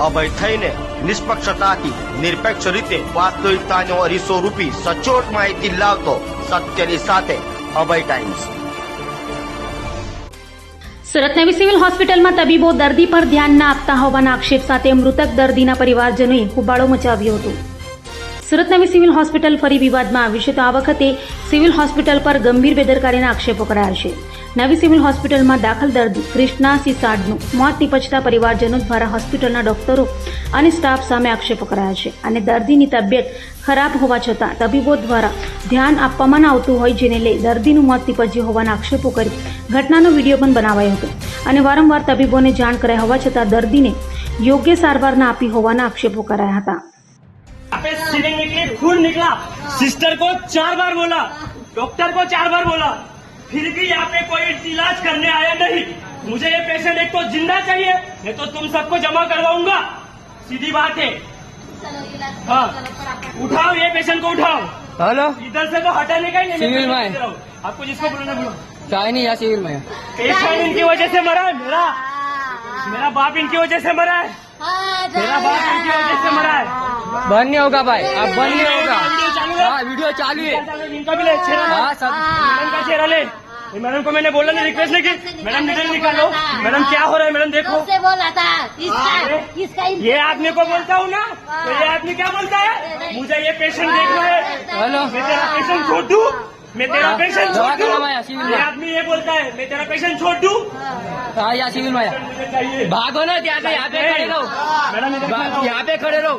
અભય થઈને નિષ્પક્ષતાથી, નિરપેક્ષ રીતે વાસ્તવિકતાનો અરીસો રૂપી સચોટ માહિતી લાવતો સત્યની સાથે અભય ટાઈમ્સ સુરત સિવિલ હોસ્પિટલમાં તબીબો દર્દી પર ધ્યાન ના આપતા હોવાના આક્ષેપ સાથે મૃતક દર્દીના પરિવારજનોએ હુબાળો મચાવ્યો હતો. સુરત સિવિલ હોસ્પિટલ ફરી વિવાદમાં આવી છે. તો આ વખતે સિવિલ હોસ્પિટલ પર ગંભીર બેદરકારીના આક્ષેપો કરાયા છે. નવી સિવિલ હોસ્પિટલમાં દાખલ દર્દી ક્રિષ્ના સિસાડનું મોત નિપજતા પરિવારજનો દ્વારા હોસ્પિટલના ડોક્ટરો અને સ્ટાફ સામે આક્ષેપો કરાયા છે અને દર્દીની તબિયત ખરાબ હોવા છતાં તબીબો દ્વારા ધ્યાન આપવામાં ન આવતું હોય જેને લઈ દર્દીનું મોત નિપજ્યું હોવાના આક્ષેપો કરી ઘટનાનો વિડીયો પણ બનાવાયો હતો અને વારંવાર તબીબોને જાણ કરાઈ હોવા છતાં દર્દીને યોગ્ય સારવાર ના આપી હોવાના આક્ષેપો કરાયા હતા यहाँ पे सिरिंज निकली खून निकला सिस्टर को चार बार बोला डॉक्टर को चार बार बोला फिर भी यहाँ पे कोई इलाज करने आया नहीं। मुझे ये पेशेंट एक तो ज़िंदा चाहिए नहीं तो तुम सबको जमा करवाऊँगा। सीधी बात है। हाँ। उठाओ ये पेशेंट को उठाओ। हेलो? इधर से तो हटाने का ही नहीं सिविल मैं। आपको जिसको बोलना बोलो चाय नहीं या सिविल में पेशेंट इनकी वजह से मरा है मेरा। मेरा बाप इनकी वजह से मरा है। मेरा बाप इनकी वजह से मरा है। बंद नहीं होगा भाई अब बंद नहीं होगा। है हाँ वीडियो चालू है। इनका भी ले चेहरा हाँ सब मैडम का चेहरा ले। मैडम को मैंने बोला नहीं रिक्वेस्ट नहीं की मैडम निकल निकालो मैडम क्या हो रहा है मैडम देखो। से बोला था इसका इसका ये आदमी को बोलता हूँ ना तो ये आदमी क्या बोलता है? मुझे ये पेशेंट देखना है। हेलो। मैं तेरा पेशेंट छोड़। दूँ मैं तेरा हाँ, पेशेंट छोड़। दूँ ये आदमी ये बोलता है मैं तेरा पेशेंट छोड़। दूँ हाँ या सिविल में मुझे चाहिए। भागो ना यहाँ पे यहाँ पे खड़े रहो। मैडम यहाँ पे खड़े रहो।